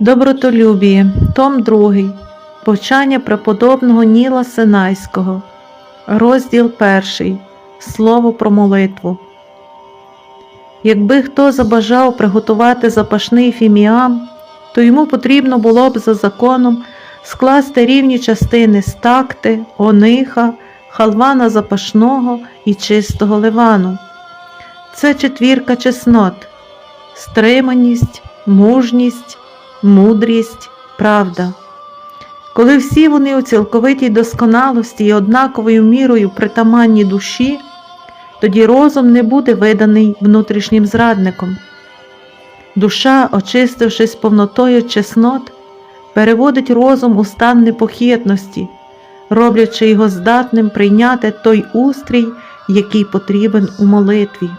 Добротолюбіє, Том 2. Повчання преподобного Ніла Синайського. Розділ 1. Слово про молитву. Якби хто забажав приготувати запашний фіміам, то йому потрібно було б за законом скласти рівні частини стакти, ониха, халвана запашного і чистого ливану. Це четвірка чеснот, стриманість, мужність, мудрість, правда. Коли всі вони у цілковитій досконалості і однаковою мірою притаманні душі, тоді розум не буде виданий внутрішнім зрадником. Душа, очистившись повнотою чеснот, переводить розум у стан непохитності, роблячи його здатним прийняти той устрій, який потрібен у молитві.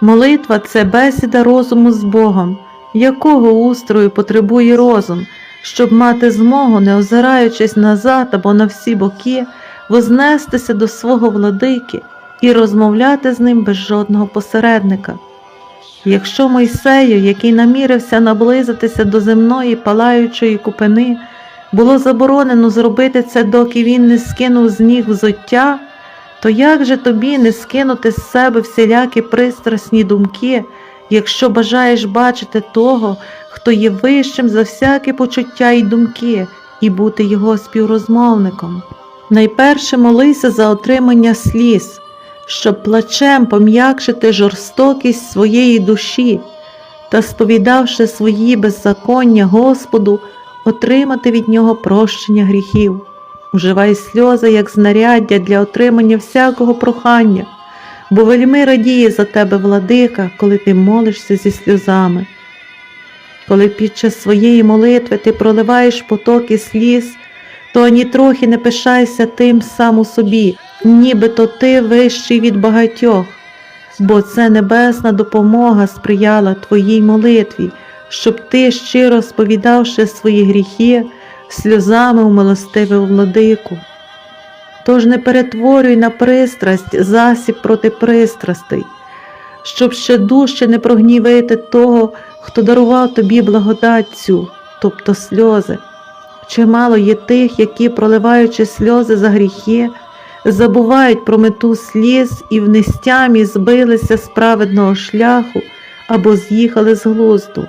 Молитва це бесіда розуму з Богом, якого устрою потребує розум, щоб мати змогу, не озираючись назад або на всі боки, вознестися до свого владики і розмовляти з ним без жодного посередника. Якщо Мойсею, який намірився наблизитися до земної палаючої купини, було заборонено зробити це, доки він не скинув з ніг взуття, то як же тобі не скинути з себе всілякі пристрасні думки, якщо бажаєш бачити того, хто є вищим за всякі почуття і думки, і бути його співрозмовником? Найперше молися за отримання сліз, щоб плачем пом'якшити жорстокість своєї душі та, сповідавши свої беззаконня Господу, отримати від нього прощення гріхів. Уживай сльози як знаряддя для отримання всякого прохання, бо вельми радіє за тебе владика, коли ти молишся зі сльозами. Коли під час своєї молитви ти проливаєш потоки сліз, то ані трохи не пишайся тим сам у собі, нібито ти вищий від багатьох, бо це небесна допомога сприяла твоїй молитві, щоб ти, щиро сповідавши свої гріхи, сльозами умилостивив владику. Тож не перетворюй на пристрасть засіб проти пристрастей, щоб ще дужче не прогнівити того, хто дарував тобі благодать цю, тобто сльози. Чимало є тих, які, проливаючи сльози за гріхи, забувають про мету сліз і в нестямі збилися з праведного шляху або з'їхали з глузду.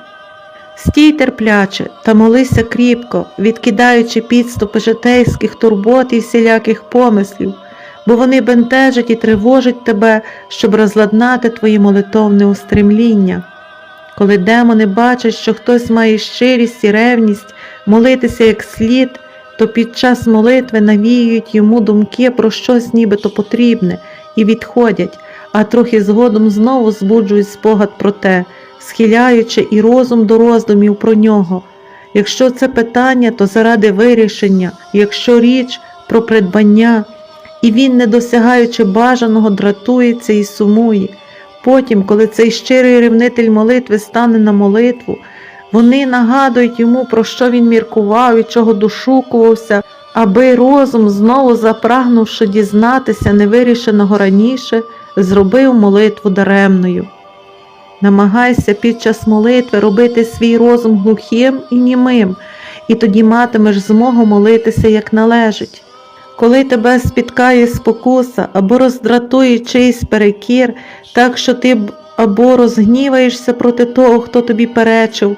Стій терпляче та молися кріпко, відкидаючи підступи житейських турбот і всіляких помислів, бо вони бентежать і тривожать тебе, щоб розладнати твоє молитовне устремління. Коли демони бачать, що хтось має щирість і ревність молитися як слід, то під час молитви навіюють йому думки про щось нібито потрібне і відходять, а трохи згодом знову збуджують спогад про те, схиляючи і розум до роздумів про нього. Якщо це питання, то заради вирішення, якщо річ про придбання, і він, не досягаючи бажаного, дратується і сумує. Потім, коли цей щирий ревнитель молитви стане на молитву, вони нагадують йому, про що він міркував і чого дошукувався, аби розум, знову запрагнувши дізнатися невирішеного раніше, зробив молитву даремною. Намагайся під час молитви робити свій розум глухим і німим, і тоді матимеш змогу молитися як належить. Коли тебе спіткає спокуса або роздратує чийсь перекір, так що ти або розгніваєшся проти того, хто тобі перечив,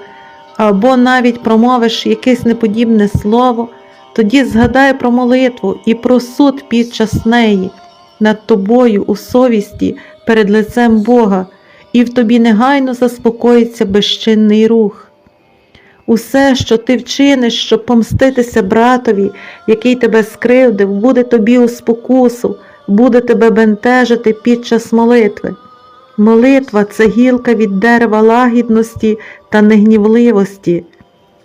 або навіть промовиш якесь неподібне слово, тоді згадай про молитву і про суд під час неї над тобою у совісті перед лицем Бога, і в тобі негайно заспокоїться безчинний рух. Усе, що ти вчиниш, щоб помститися братові, який тебе скривдив, буде тобі у спокусу, буде тебе бентежити під час молитви. Молитва це гілка від дерева лагідності та негнівливості,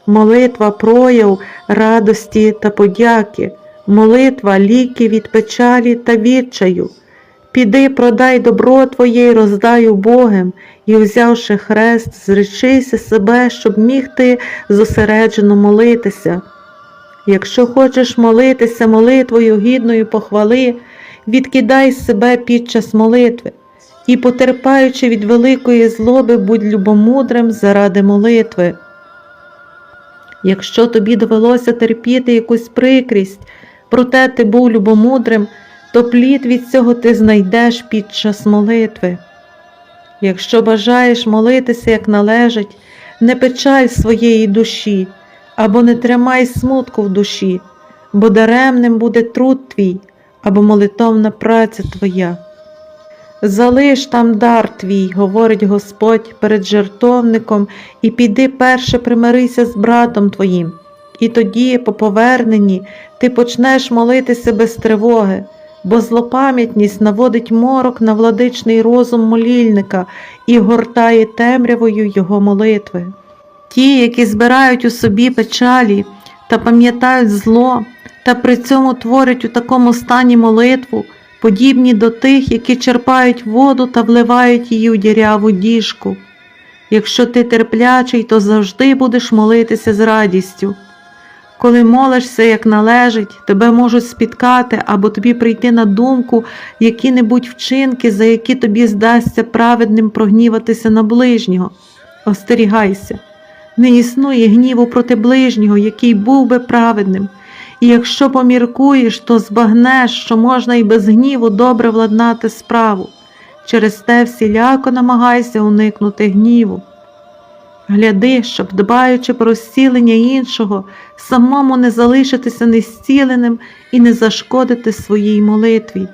молитва прояв радості та подяки, молитва ліки від печалі та відчаю. Піди, продай добро твоє роздай убогим, і, взявши хрест, зречися себе, щоб міг ти зосереджено молитися. Якщо хочеш молитися молитвою гідною похвали, відкидай себе під час молитви і, потерпаючи від великої злоби, будь любомудрим заради молитви. Якщо тобі довелося терпіти якусь прикрість, проте ти був любомудрим, то плід від цього ти знайдеш під час молитви. Якщо бажаєш молитися як належить, не печаль своєї душі або не тримай смутку в душі, бо даремним буде труд твій або молитовна праця твоя. Залиш там дар твій, говорить Господь перед жертовником, і піди перше примирися з братом твоїм, і тоді, по поверненні, ти почнеш молитися без тривоги, бо злопам'ятність наводить морок на владичний розум молільника і гортає темрявою його молитви. Ті, які збирають у собі печалі та пам'ятають зло, та при цьому творять у такому стані молитву, подібні до тих, які черпають воду та вливають її у діряву діжку. Якщо ти терплячий, то завжди будеш молитися з радістю. Коли молишся, як належить, тебе можуть спіткати або тобі прийти на думку які-небудь вчинки, за які тобі здасться праведним прогніватися на ближнього. Остерігайся, не існує гніву проти ближнього, який був би праведним. І якщо поміркуєш, то збагнеш, що можна і без гніву добре владнати справу. Через те всіляко намагайся уникнути гніву. Гляди, щоб, дбаючи про зцілення іншого, самому не залишитися незціленим і не зашкодити своїй молитві.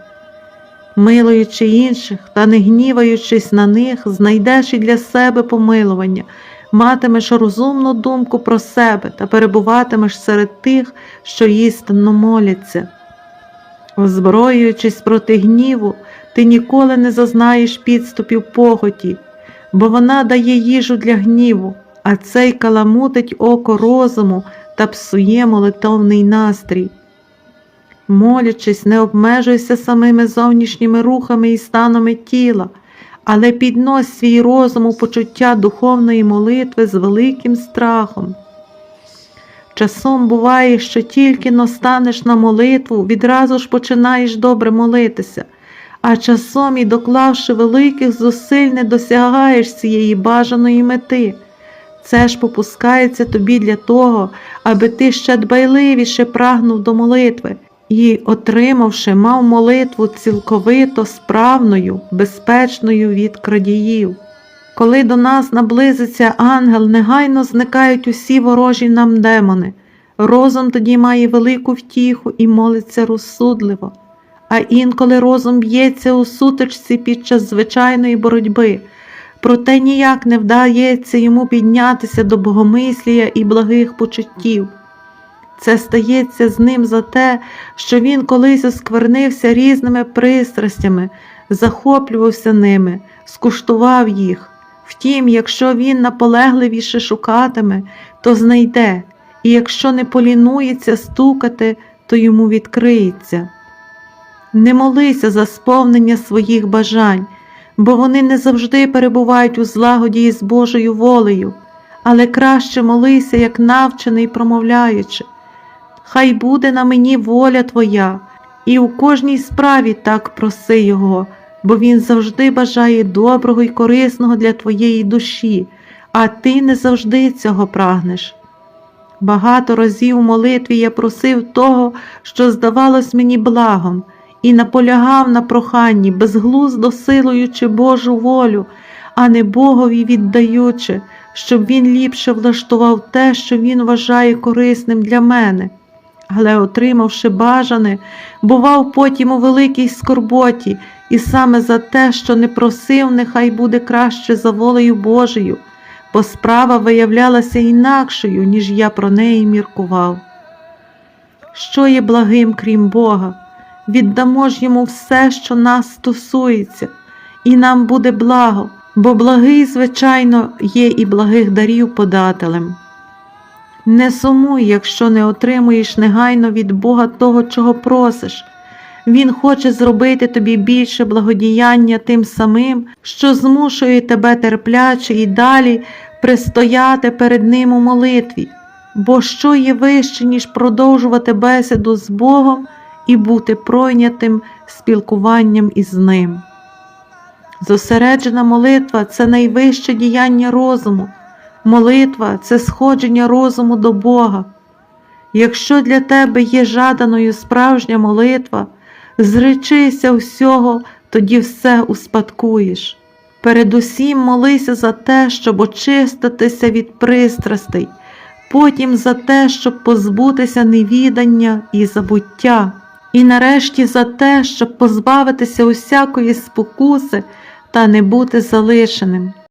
Милуючи інших та не гніваючись на них, знайдеш і для себе помилування, матимеш розумну думку про себе та перебуватимеш серед тих, що істинно моляться. Озброюючись проти гніву, ти ніколи не зазнаєш підступів похоті, бо вона дає їжу для гніву, а цей каламутить око розуму та псує молитовний настрій. Молячись, не обмежуйся самими зовнішніми рухами і станами тіла, але піднось свій розум у почуття духовної молитви з великим страхом. Часом буває, що тільки настанеш на молитву, відразу ж починаєш добре молитися, а часом і доклавши великих зусиль, не досягаєш цієї бажаної мети. Це ж попускається тобі для того, аби ти ще дбайливіше прагнув до молитви і, отримавши, мав молитву цілковито справною, безпечною від крадіїв. Коли до нас наблизиться ангел, негайно зникають усі ворожі нам демони. Розум тоді має велику втіху і молиться розсудливо, а інколи розум б'ється у сутичці під час звичайної боротьби, проте ніяк не вдається йому піднятися до богомислія і благих почуттів. Це стається з ним за те, що він колись осквернився різними пристрастями, захоплювався ними, скуштував їх. Втім, якщо він наполегливіше шукатиме, то знайде, і якщо не полінується стукати, то йому відкриється. Не молися за сповнення своїх бажань, бо вони не завжди перебувають у злагоді із Божою волею, але краще молися, як навчений, промовляючи. Хай буде на мені воля Твоя, і у кожній справі так проси Його, бо Він завжди бажає доброго і корисного для твоєї душі, а ти не завжди цього прагнеш. Багато разів у молитві я просив того, що здавалось мені благом, і наполягав на проханні, безглуздо силуючи Божу волю, а не Богові віддаючи, щоб він ліпше влаштував те, що він вважає корисним для мене. Але, отримавши бажане, бував потім у великій скорботі, і саме за те, що не просив, нехай буде краще за волею Божою, бо справа виявлялася інакшою, ніж я про неї міркував. Що є благим, крім Бога? Віддамо ж йому все, що нас стосується, і нам буде благо, бо благий, звичайно, є і благих дарів подателем. Не сумуй, якщо не отримуєш негайно від Бога того, чого просиш. Він хоче зробити тобі більше благодіяння тим самим, що змушує тебе терпляче і далі пристояти перед Ним у молитві, бо що є вище, ніж продовжувати бесіду з Богом і бути пройнятим спілкуванням із Ним. Зосереджена молитва це найвище діяння розуму, Молитва це сходження розуму до Бога. Якщо для тебе є жаданою справжня молитва, зречися всього, тоді все успадкуєш. Передусім молися за те, щоб очиститися від пристрастей, потім за те, щоб позбутися невідання і забуття, і нарешті за те, щоб позбавитися усякої спокуси та не бути залишеним.